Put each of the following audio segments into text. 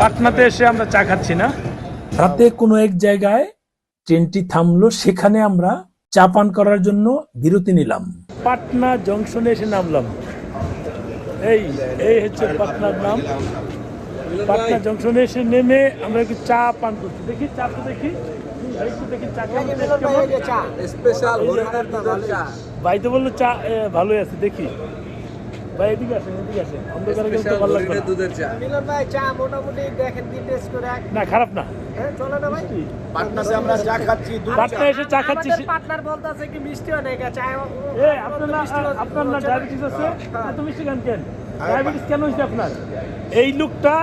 পাটনাতে এসে আমরা চা খাচ্ছি না। রাতে কোনো এক জায়গায় ট্রেনটি থামলো সেখানে আমরা চা পান করার জন্য বিরতি নিলাম। পাটনা জংশনে এসে নামলাম। এই এই হচ্ছে পাটনার নাম। পাটনা জংশনে এসে নেমে আমরা একটু চা পান করছি। দেখি চা তো দেখি। ভাই তো বলল চা ভালোই আছে দেখি। ভাই এদিকে আসেন এদিকে আসেন। অন্ধকারে কিন্তু ভালো লাগবে না। দুধের চা। মিলন ভাই চা মোটামুটি দেখেন কি টেস্ট করে এক না খারাপ না। হ্যাঁ, চলে না ভাই? পাটনাতে আমরা চা খাচ্ছি দুধ পাটনা এসে চা খাচ্ছি আমাদের পার্টনার বলতে আছে কি মিষ্টি অনেক চা এ আপনার না আপনার না ডায়াবেটিস আছে? এত মিষ্টি খান কেন? ডায়াবেটিস কেন হয়েছে আপনার? এই লোকটা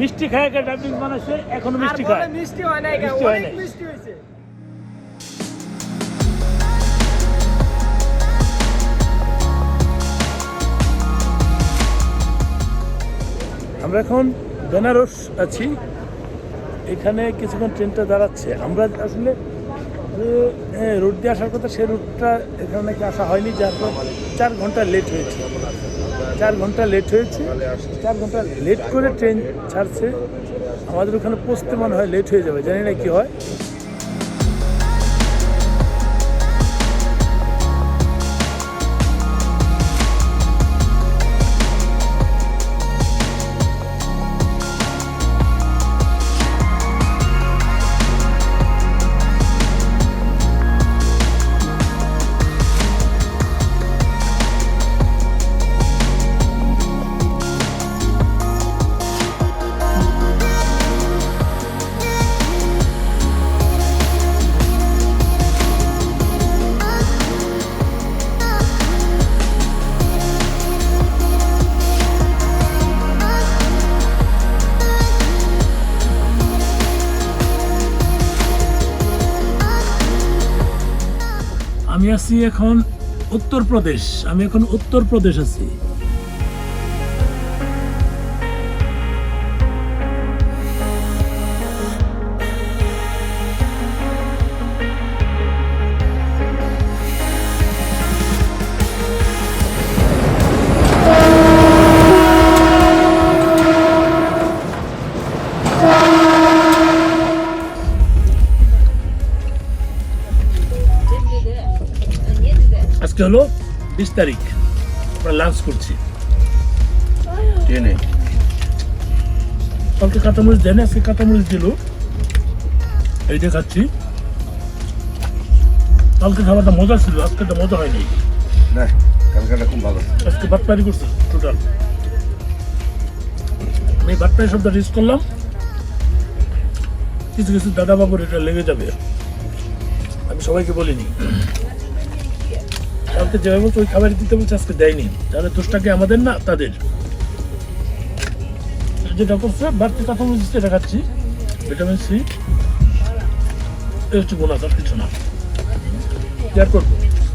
মিষ্টি খায় ডায়াবেটিস বানাইছে এখনও মিষ্টি খায়। মিষ্টি হয় নাই মিষ্টি হয় অনেক আমরা এখন বেনারস আছি। এখানে কিছুক্ষণ ট্রেনটা দাঁড়াচ্ছে। আমরা আসলে রোড দিয়ে আসার কথা, সে রুটটা এখানে নাকি আসা হয়নি, যার পর চার ঘণ্টা লেট হয়েছে। চার ঘণ্টা লেট হয়েছে। চার ঘণ্টা লেট করে ট্রেন ছাড়ছে। আমাদের ওখানে পৌঁছতে মনে হয় লেট হয়ে যাবে, জানি না কি হয়। আমি আছি এখন উত্তরপ্রদেশ আমি এখন উত্তরপ্রদেশ আছি। আজকে হলো বিশ তারিখ। আমরা লাঞ্চ করছি। ট্রেনে কালকে কাঁচামরিচ দেয় না আজকে কাঁচামরিচ দিল। এইটা খাচ্ছি। কালকে খাবারটা মজা ছিল আজকে তো মজা হয়নি। না কালকাটা খুব ভালো আজকে বাটপারি করছি টোটাল। আমি বাটপারি শব্দটা ইউজ করলাম। কিছু কিছু দাদা বাবুর এটা লেগে যাবে। আমি সবাইকে বলিনি। কালকে যেভাবে ওই খাবার দিতে বলছে, আজকে দেয়নি। তাহলে দোষটাকে আমাদের না তাদের? যেটা করছে বাড়তি কথা বলছি এটা ভিটামিন সি এর হচ্ছে বোনাস আর কিছু না। কেয়ার করব?